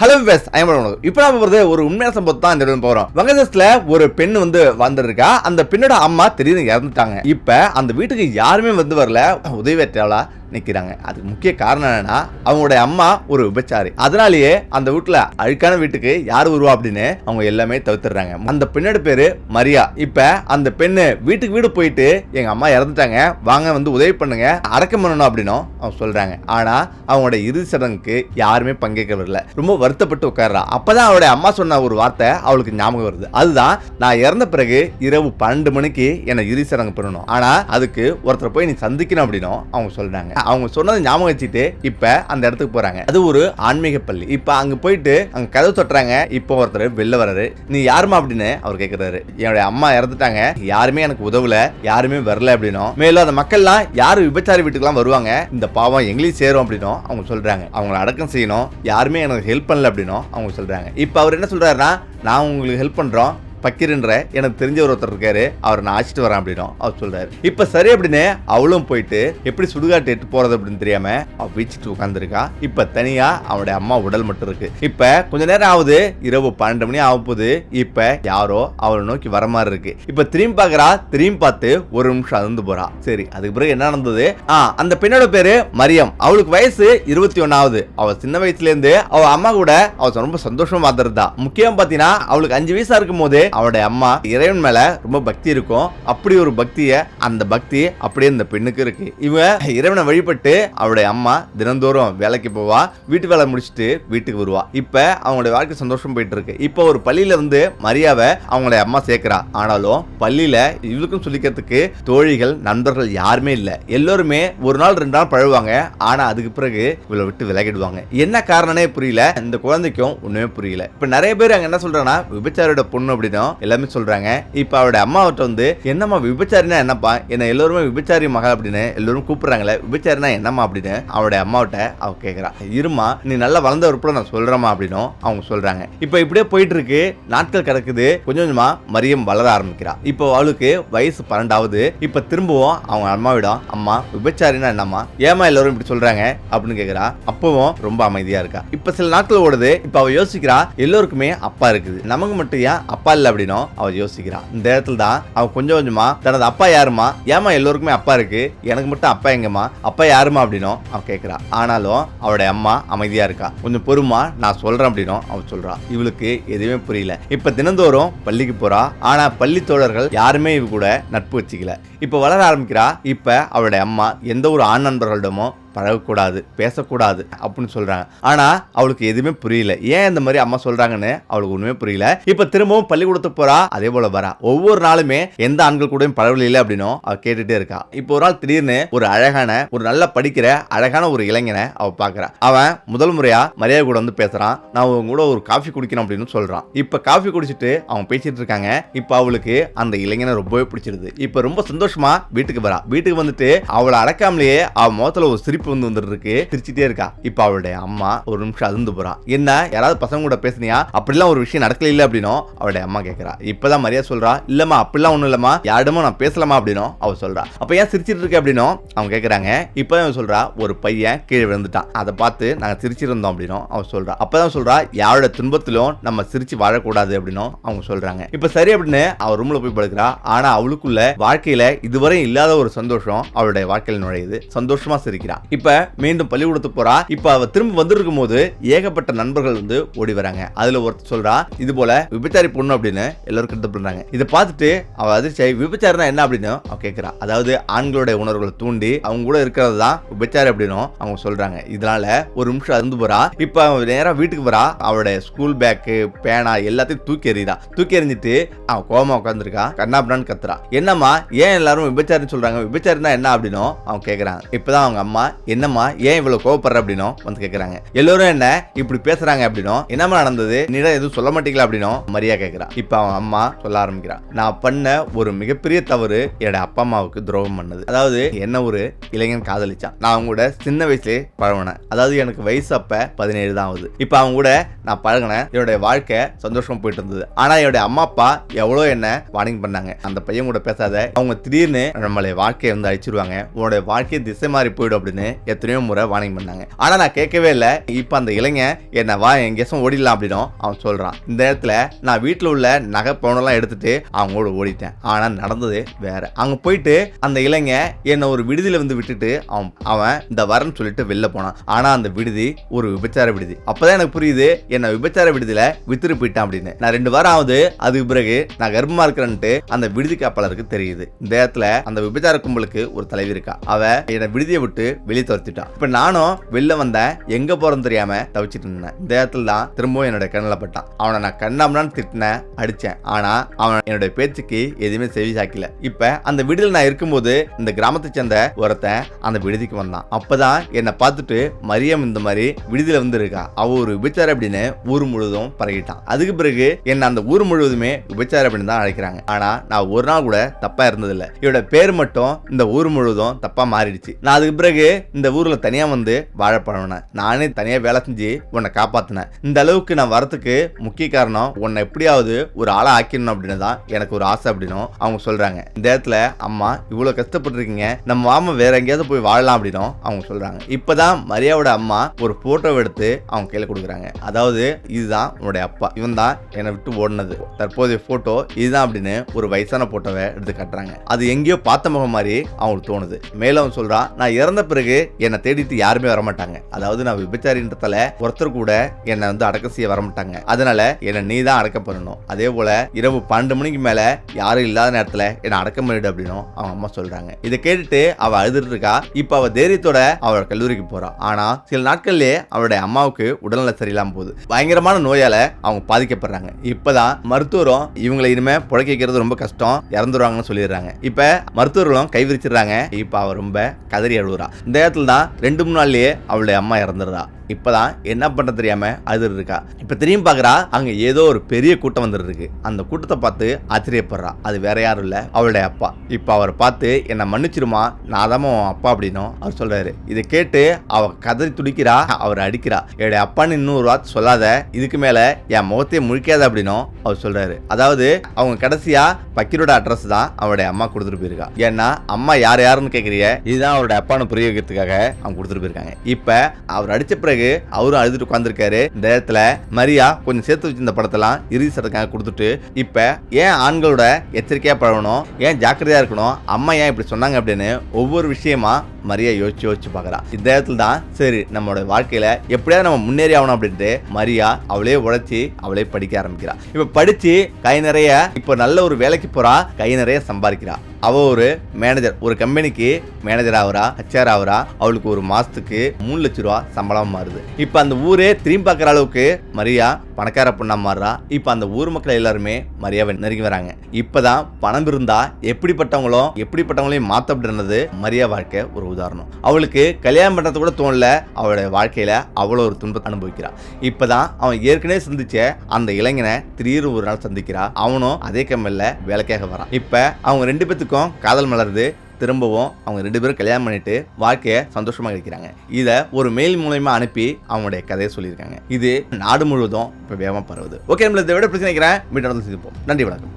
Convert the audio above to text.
Hello வெஸ் ஐம்பது இப்போ நம்ம போகிறது ஒரு உண்மையான சம்பவம் தான் இந்த போகிறோம் வங்கதேசத்தில் ஒரு பெண் வந்து வந்திருக்கா. அந்த பெண்ணோட அம்மா திடீர்னு இறந்துட்டாங்க. இப்போ அந்த வீட்டுக்கு யாருமே வந்து வரல. உதவியற்றவளா நிற்கிறாங்க அதுக்கு முக்கிய காரணம் என்னன்னா அவங்களுடைய அம்மா ஒரு விபச்சாரி. அதனாலேயே அந்த வீட்டில் அழுக்கான வீட்டுக்கு யார் வருவா அப்படின்னு அவங்க எல்லாமே தவிர்த்துறாங்க அந்த பெண்ணோட பேர் மரியா. இப்போ அந்த பெண்ணு வீட்டுக்கு வீடு போயிட்டு எங்கள் அம்மா இறந்துட்டாங்க. வாங்க வந்து உதவி பண்ணுங்க. அடக்கம் பண்ணணும் அப்படின்னும் அவங்க சொல்கிறாங்க ஆனால் அவங்களோட இறுதி சடங்குக்கு யாருமே பங்கேற்க வரல. ரொம்ப வருத்தப்பட்டு உட்கார்றா. அப்பதான் அவளுடைய அம்மா சொன்ன ஒரு வார்த்தை அவளுக்கு ஞாபகம் வருது. அதுதான் நான் இறந்த பிறகு இரவு பன்னெண்டு மணிக்கு என்னை இறுதி சடங்கு பண்ணணும். ஆனா அதுக்கு ஒருத்தர் போய் நீ சந்திக்கணும் அப்படின்னும் அவங்க சொல்றாங்க. அவங்க சொன்னதை ஞாபகம் வச்சுட்டு இப்ப அந்த இடத்துக்கு போறாங்க. அது ஒரு ஆன்மீக பள்ளி. இப்ப அங்க போயிட்டு அங்க கதவு தொட்டுறாங்க. இப்போ ஒருத்தர் வெளில வர்றாரு. நீ யாருமா அப்படின்னு அவர் கேக்குறாரு. என்னுடைய அம்மா இறந்துட்டாங்க. யாருமே எனக்கு உதவல. யாருமே வரல அப்படின்னும் மேலும் அந்த மக்கள்லாம் யாரு விபச்சாரி வீட்டுக்குலாம் வருவாங்க? இந்த பாவம் எங்களையும் சேரும் அப்படின்னும் அவங்க சொல்றாங்க. அவங்கள அடக்கம் செய்யணும். யாருமே எனக்கு ஹெல்ப் பண்ணல அப்படின்னும் அவங்க சொல்கிறாங்க இப்போ அவர் என்ன சொல்கிறாருன்னா நான் உங்களுக்கு ஹெல்ப் பண்ணுறோம் பக்கீர்ன்ற எனக்கு தெரிஞ்ச ஒருத்தர் இருக்காரு. அவர் நான் அழைச்சிட்டு வரேன் அப்படின்னும். அவர் சொல்றாரு. இப்ப சரி அப்படின்னு அவளும் போயிட்டு எப்படி சுடுகாட்டு எட்டு போறது அப்படின்னு தெரியாம அவ வீச்சிட்டு உட்காந்துருக்கா இப்ப தனியா அவனுடைய அம்மா உடல் மட்டும் இருக்கு. இப்ப கொஞ்ச நேரம் ஆகுது. இரவு பன்னெண்டு மணி ஆக போகுது இப்ப யாரோ அவளை நோக்கி வர மாதிரி இருக்கு. இப்ப திரும்பி பாக்குறா திரும்பி பார்த்து ஒரு நிமிஷம் அதிர்ந்து போறா. சரி அதுக்கு பிறகு என்ன நடந்தது? ஆ அந்த பெண்ணோட பேரு மரியம். அவளுக்கு வயசு இருபத்தி ஒன்னாவது அவ சின்ன வயசுல இருந்து அவ அம்மா கூட அவ ரொம்ப சந்தோஷமா இருந்தா முக்கியம் பாத்தீங்கன்னா அவளுக்கு அஞ்சு வயசா இருக்கும் போது அவளுடைய அம்மா இறைவன் மேல ரொம்ப பக்தி இருக்கும். அப்படி ஒரு பக்திய அந்த பக்தி அப்படியே இந்த பெண்ணுக்கு இருக்கு. இவன் இறைவனை வழிபட்டு அவருடைய அம்மா தினந்தோறும் வேலைக்கு போவா வீட்டு வேலை முடிச்சுட்டு வீட்டுக்கு வருவா. இப்ப அவங்களுடைய வாழ்க்கை சந்தோஷம் போயிட்டு இருக்கு இப்போ ஒரு பள்ளியில வந்து மரியாவை அவங்களுடைய அம்மா சேர்க்கிறா. ஆனாலும் பள்ளியில இவளுக்கும் சொல்லிக்கிறதுக்கு தோழிகள் நண்பர்கள் யாருமே இல்ல. எல்லோருமே ஒரு நாள் ரெண்டு நாள் பழகுவாங்க. ஆனா அதுக்கு பிறகு இவளை விட்டு விலகிடுவாங்க. என்ன காரணமே புரியல. இந்த குழந்தைக்கும் ஒண்ணுமே புரியல. இப்ப நிறைய பேர் அங்க என்ன சொல்றாங்கன்னா விபச்சாரியோட பொண்ணு அப்படின்னும் எல்லாமே சொல்றாங்க. இப்ப அவருடைய அம்மாவிட்ட வந்து என்னம்மா விபச்சாரினா என்னப்பா? என்ன எல்லோருமே விபச்சாரி மகள் அப்படின்னு எல்லோரும் கூப்பிடுறாங்களே விபச்சாரினா என்னம்மா அப்படின்னு? அவருடைய அம்மாவிட்ட அவ கேக்குறா. இருமா நீ நல்லா வளர்ந்த உறுப்புல நான் சொல்கிறேம்மா அப்படின்னும் அவங்க சொல்றாங்க. இப்ப இப்படியே போயிட்டு இருக்கு நாட்கள் கிடக்குது. கொஞ்சம் கொஞ்சமா மரியம் வளர ஆரம்பிக்கிறா. இப்போ அவளுக்கு வயசு பன்னெண்டாவது. இப்ப திரும்பவும் அவங்க அம்மாவிடம் அம்மா விபச்சாரினா என்னம்மா? ஏமா எல்லாரும் இப்படி சொல்றாங்க? அப்படின்னு கேட்கறா அப்பவும் ரொம்ப அமைதியா இருக்கா. இப்ப சில நாட்கள் ஓடுது. இப்ப அவ யோசிக்கிறா எல்லோருக்குமே அப்பா இருக்குது. நமக்கு மட்டும் ஏன் அப்பா இல்ல? அப்படின்னும் அவள் யோசிக்கிறான் இந்த இடத்துல தான் அவன் கொஞ்சம் கொஞ்சமா தனது அப்பா யாருமா? ஏமா எல்லோருக்குமே அப்பா இருக்கு? எனக்கு மட்டும் அப்பா எங்கம்மா? அப்பா யாருமா அப்படின்னும் அவன் கேட்குறான் ஆனாலும் அவளுடைய அம்மா அமைதியா இருக்கா. கொஞ்சம் பொறுமா நான் சொல்றேன் அப்படின்னும் அவன் சொல்றா. இவளுக்கு எதுவுமே புரியல. இப்ப தினந்தோறும் பள்ளிக்கு போறா. ஆனா பள்ளி தோழர்கள் யாருமே இவ கூட நட்பு வச்சுக்கல. இப்ப வளர ஆரம்பிக்கிறா. இப்ப அவளுடைய அம்மா எந்த ஒரு ஆண் நண்பர்களிடமும் பழகக்கூடாது பேசக்கூடாது அப்படின்னு சொல்றாங்க. ஆனா அவளுக்கு எதுவுமே புரியல. ஏன் இந்த மாதிரி அம்மா சொல்றாங்கன்னு அவளுக்கு ஒண்ணுமே புரியல. இப்ப திரும்பவும் பள்ளிக்கூடத்துக்கு போறா அதே போல வரா. ஒவ்வொரு நாளுமே எந்த ஆண்கள் கூடயும் பழகல அப்படின்னும் அவள் கேட்டுட்டே இருக்கா. இப்போ ஒரு நாள் திடீர்னு ஒரு அழகான ஒரு நல்லா படிக்கிற அழகான ஒரு இளைஞனை அவ பாக்குறா. அவன் முதல் முறையாக மரியாதை கூட வந்து பேசுறான். நான் உங்க கூட ஒரு காஃபி குடிக்கணும் அப்படின்னு சொல்றான். இப்போ காஃபி குடிச்சிட்டு அவன் பேசிட்டு இருக்காங்க. இப்போ அவளுக்கு அந்த இளைஞனை ரொம்பவே பிடிச்சிருது. இப்போ ரொம்ப சந்தோஷமா வீட்டுக்கு வரா. வீட்டுக்கு வந்துட்டு அவளை அடக்காமலேயே அவன் முகத்தில் ஒரு சிரிப்பு வந்து வந்துருக்கு இருக்கு இருக்கா. இப்ப அவளுடைய அம்மா ஒரு நிமிஷம் அதிர்ந்து போறா. என்ன? யாராவது பசங்க கூட பேசுனியா? அப்படிலாம் ஒரு விஷயம் நடக்கல இல்ல அப்படின்னும் அவளுடைய அம்மா கேக்குறா. இப்பதான் மரியாதை சொல்றா. இல்லம்மா அப்படிலாம் ஒண்ணும் இல்லம்மா. யாரிடமும் நான் பேசலாமா அப்படின்னும் அவ சொல்றா. அப்ப ஏன் சிரிச்சிட்டு இருக்க அப்படின்னும் அவங்க கேக்குறாங்க. இப்பதான் அவன் சொல்றா ஒரு பையன் கீழே விழுந்துட்டான். அதை பார்த்து நாங்க சிரிச்சிருந்தோம் அப்படின்னும் அவ சொல்றா. அப்பதான் சொல்றா யாரோட துன்பத்திலும் நம்ம சிரிச்சு வாழக்கூடாது அப்படின்னும் அவங்க சொல்றாங்க. இப்ப சரி அப்படின்னு அவ ரூம்ல போய் படுக்கிறா. ஆனா அவளுக்குள்ள வாழ்க்கையில இதுவரை இல்லாத ஒரு சந்தோஷம் அவளுடைய வாழ்க்கையில் நுழையுது. சந்தோஷமா சிரிக்கிறா. இப்ப மீண்டும் பள்ளிக்கூடத்துக்கு போறா. இப்ப அவ திரும்ப வந்திருக்கும் போது ஏகப்பட்ட நண்பர்கள் வந்து ஓடி வராங்க. அதுல ஒருத்தர் சொல்றா இது போல விபச்சாரி பொண்ணு அப்படின்னு எல்லாரும் கருத்து பண்றாங்க இதை பார்த்துட்டு அவ அதிர்ச்சி விபச்சாரம்னா என்ன? அப்படின்னு அவ கேக்குறா. அதாவது ஆண்களுடைய உணர்வுகளை தூண்டி அவங்க கூட இருக்கிறது தான் விபச்சாரி அப்படின்னும் அவங்க சொல்றாங்க. இதனால ஒரு நிமிஷம் அருந்து போறா. இப்ப அவன் நேரா வீட்டுக்கு வரா. அவளுடைய ஸ்கூல் பேக்கு பேனா எல்லாத்தையும் தூக்கி எறிறா. தூக்கி எறிஞ்சிட்டு அவன் கோமா உட்காந்துருக்கா கண்ணாப்டான்னு கத்துறா. என்னம்மா ஏன் எல்லாரும் விபச்சாரம் சொல்றாங்க? விபச்சாரம்னா என்ன அப்படின்னும் அவன் கேக்குறாங்க இப்பதான் அவங்க அம்மா என்னம்மா ஏன் இவ்வளவு கோவப்படுற அப்படின்னும் வந்து கேக்குறாங்க. எல்லோரும் என்ன இப்படி பேசுறாங்க அப்படின்னும் என்னம்மா நடந்தது? நீதான் எதுவும் சொல்ல மாட்டீங்களா அப்படின்னும் மரியா கேட்கறான் இப்ப அவன் அம்மா சொல்ல ஆரம்பிக்கிறான் நான் பண்ண ஒரு மிகப்பெரிய தவறு என்னோட அப்பா அம்மாவுக்கு துரோகம் பண்ணது. அதாவது என்ன ஒரு இளைஞன் காதலிச்சான். நான் அவங்க கூட சின்ன வயசுலயே பழகினேன். அதாவது எனக்கு வயசு அப்ப பதினேழு தான் ஆகுது. இப்ப அவங்க கூட நான் பழகினேன். என்னுடைய வாழ்க்கை சந்தோஷமா போயிட்டு இருந்தது. ஆனா என்னுடைய அம்மா அப்பா எவ்வளோ என்ன வார்னிங் பண்ணாங்க. அந்த பையன் கூட பேசாத அவங்க திடீர்னு நம்மளுடைய வாழ்க்கையை வந்து அழிச்சிருவாங்க. உன்னுடைய வாழ்க்கையை திசை மாறி போயிடும் அப்படின்னு எத்தனையோ முறை வார்னிங் பண்ணாங்க. ஆனால் நான் கேட்கவே இல்லை. இப்போ அந்த இளைஞன் என்ன வா எங்கேயாச்சும் ஓடிடலாம் அப்படின்னும் அவன் சொல்கிறான் இந்த இடத்துல நான் வீட்டில் உள்ள நகை பணம்லாம் எடுத்துட்டு அவங்களோட ஓடிட்டேன். ஆனால் நடந்தது வேற. அங்கே போயிட்டு அந்த இளைஞன் என்னை ஒரு விடுதியில வந்து விட்டுட்டு அவன் அவன் இந்த வரன்னு சொல்லிட்டு வெளில போனான். ஆனால் அந்த விடுதி ஒரு விபச்சார விடுதி. அப்போதான் எனக்கு புரியுது என்னை விபச்சார விடுதியில் வித்துட்டு போயிட்டான் அப்படின்னு. நான் ரெண்டு வாரம் ஆகுது அதுக்கு பிறகு நான் கர்ப்பமாக இருக்கிறேன்ட்டு அந்த விடுதி காப்பாளருக்கு தெரியுது. இந்த இடத்துல அந்த விபச்சார கும்பலுக்கு ஒரு தலைவி இருக்கா. அவ என்னை விடுதியை விட்டு வெளியே துரத்திட்டான். இப்ப நானும் வெளில வந்தேன் எங்க போறேன்னு தெரியாம தவிச்சிட்டு இருந்தேன். இந்த இடத்துல தான் திரும்பவும் என்னோட கண்ணில் பட்டான். அவனை நான் கண்ணாமனான்னு திட்டினேன் அடிச்சேன். ஆனா அவன் என்னோட பேச்சுக்கு எதுவுமே செவி சாக்கல இப்ப அந்த விடுதியில் நான் இருக்கும்போது இந்த கிராமத்தை சேர்ந்த ஒருத்தன் அந்த விடுதிக்கு வந்தான். அப்பதான் என்னை பார்த்துட்டு மரியம் இந்த மாதிரி விடுதியில வந்துருக்கா. அவ ஒரு விபச்சார அப்படின்னு ஊர் முழுவதும் பரகிட்டான். அதுக்கு பிறகு என்ன அந்த ஊர் முழுவதுமே விபச்சார அப்படின்னு தான் அழைக்கிறாங்க. ஆனா நான் ஒரு நாள் கூட தப்பா இருந்ததில்லை. இவட பேர் மட்டும் இந்த ஊர் முழுவதும் தப்பா மாறிடுச்சு. நான் அதுக்கு பிறகு இந்த ஊரில் தனியாக வந்து வாழ பழகினேன் நானே தனியாக வேலை செஞ்சு உன்னை காப்பாற்றினேன் இந்த அளவுக்கு நான் வரத்துக்கு முக்கிய காரணம் உன்னை எப்படியாவது ஒரு ஆளை ஆக்கிடணும் அப்படின்னு தான் எனக்கு ஒரு ஆசை அப்படின்னும் அவங்க சொல்கிறாங்க இந்த இடத்துல அம்மா இவ்வளோ கஷ்டப்பட்டிருக்கீங்க. நம்ம மாமா வேற எங்கேயாவது போய் வாழலாம் அப்படின்னும் அவங்க சொல்கிறாங்க இப்போ தான் மரியாவோட அம்மா ஒரு ஃபோட்டோ எடுத்து அவங்க கையில் கொடுக்குறாங்க. அதாவது இதுதான் உன்னுடைய அப்பா. இவன் தான் என்னை விட்டு ஓடினது. தற்போதைய ஃபோட்டோ இதுதான் அப்படின்னு ஒரு வயசான ஃபோட்டோவை எடுத்து காட்டுறாங்க. அது எங்கேயோ பார்த்த முகம் மாதிரி அவங்களுக்கு தோணுது. மேலும் அவன் சொல்கிறான் நான் இறந்த பிறகு என்னை தேடிட்டு யாருமே வரமாட்டாங்க. அதாவது நான் விபச்சாரின்றதால ஒருத்தர் கூட என்னை வந்து அடக்கம் செய்ய வரமாட்டாங்க. அதனால என்னை நீ தான் அடக்கம் பண்ணணும். அதே போல இரவு பன்னெண்டு மணிக்கு மேல யாரும் இல்லாத நேரத்துல என்னை அடக்கம் பண்ணிடு அப்படின்னும் அவங்க அம்மா சொல்றாங்க. இதை கேட்டுட்டு அவ அழுதுட்டு இருக்கா. இப்ப அவ தைரியத்தோட அவளோட கல்லூரிக்கு போறா. ஆனா சில நாட்கள்லயே அவளுடைய அம்மாவுக்கு உடல்நல சரியில்லாம போகுது. பயங்கரமான நோயால அவங்க பாதிக்கப்படுறாங்க. இப்பதான் மருத்துவரும் இவங்களை இனிமே புழைக்க வைக்கிறது ரொம்ப கஷ்டம். இறந்துருவாங்கன்னு சொல்லிடுறாங்க. இப்ப மருத்துவர்களும் கைவிரிச்சிடுறாங்க இப்ப அவ ரொம்ப கதறி அழுகுறா இந்த நேரத்தில் தான் ரெண்டு மூணு நாள்லயே அவளுடைய அம்மா இறந்துடுறா. இப்பதான் என்ன பண்ண தெரியாம அது இருக்கா. இப்ப திரும்பி பாக்குறா அங்க ஏதோ ஒரு பெரிய கூட்டம் வந்துருக்கு அந்த கூட்டத்தை பார்த்து ஆச்சரியப்படுறா. அது வேற யாரும் இல்ல அவளுடைய அப்பா. இப்ப அவரை பார்த்து என்னை மன்னிச்சிருமா நான் தான் உன் அப்பா அப்படின்னும் அவர் சொல்றாரு. இதை கேட்டு அவ கதறி துடிக்கிறா அவர் அடிக்கிறா. என்னுடைய அப்பான்னு இன்னொரு வார்த்தை சொல்லாத இதுக்கு மேல என் முகத்தையே முழிக்காத அப்படின்னும் அவர் சொல்றாரு. அதாவது அவங்க கடைசியா பக்கீரோட அட்ரஸ் தான் அவருடைய அம்மா கொடுத்துட்டு போயிருக்கா. ஏன்னா அம்மா யார் யாருன்னு கேக்குறீங்க? இதுதான் அவருடைய அப்பான்னு புரிய வைக்கிறதுக்காக அவங்க கொடுத்துட்டு போயிருக்காங்க. இப்ப அவர் அடிச்ச பிறகு அவரும் அழுதுட்டு உட்காந்துருக்காரு இந்த இடத்துல மரியா கொஞ்சம் சேர்த்து வச்சிருந்த படத்தெல்லாம் இறுதி சடங்காக கொடுத்துட்டு இப்ப ஏன் ஆண்களோட எச்சரிக்கையா பழகணும் ஏன் ஜாக்கிரதையா இருக்கணும் அம்மா ஏன் இப்படி சொன்னாங்க அப்படின்னு ஒவ்வொரு விஷயமா மரியா யோசிச்சு யோசிச்சு பார்க்குறா. இந்த இடத்துல தான் சரி நம்மளோட வாழ்க்கையில் எப்படியாவது நம்ம முன்னேறி ஆகணும் அப்படின்ட்டு மரியா அவளே உழைச்சி அவளே படிக்க ஆரம்பிக்கிறா. இப்போ படித்து கை நிறைய இப்போ நல்ல ஒரு வேலைக்கு போகிறா கை நிறைய சம்பாதிக்கிறா. அவ ஒரு மேனேஜர் ஒரு கம்பெனிக்கு மேனேஜர் ஆகுறா ஹச்ஆர் ஆகுறா. அவளுக்கு ஒரு மாதத்துக்கு மூணு லட்ச ரூபா சம்பளம் மாறுது. இப்போ அந்த ஊரே திரும்பி பார்க்குற அளவுக்கு மரியா பணக்கார பொண்ணா மாறுறா. இப்போ அந்த ஊர் மக்கள் எல்லாருமே மரியாவை நெருங்கி வராங்க. இப்பதான் பணம் இருந்தா எப்படிப்பட்டவங்களும் எப்படிப்பட்டவங்களையும் மாற்ற அப்படின்றது மரியா வாழ்க்கை ஒரு உதாரணம். அவளுக்கு கல்யாணம் பண்ணுறது கூட தோணல. அவளுடைய வாழ்க்கையில் அவ்வளோ ஒரு துன்பத்தை அனுபவிக்கிறாள் இப்போ தான் அவன் ஏற்கனவே சந்திச்ச அந்த இளைஞனை திடீர்னு ஒரு நாள் சந்திக்கிறா. அவனும் அதே கம்பெனில வேலைக்காக வரான். இப்போ அவங்க ரெண்டு பேத்துக்கும் காதல் மலருது. திரும்பவும் அவங்க ரெண்டு பேரும் கல்யாணம் பண்ணிட்டு வாழ்க்கையை சந்தோஷமாக இருக்கிறாங்க இதை ஒரு மெயில் மூலயமா அனுப்பி அவங்களுடைய கதையை சொல்லியிருக்காங்க. இது நாடு முழுவதும் இப்போ வேகமாக பரவுது. ஓகே நம்மள இதை விட பிரச்சனை நினைக்கிறேன். மீண்டும் சந்திப்போம். நன்றி வணக்கம்.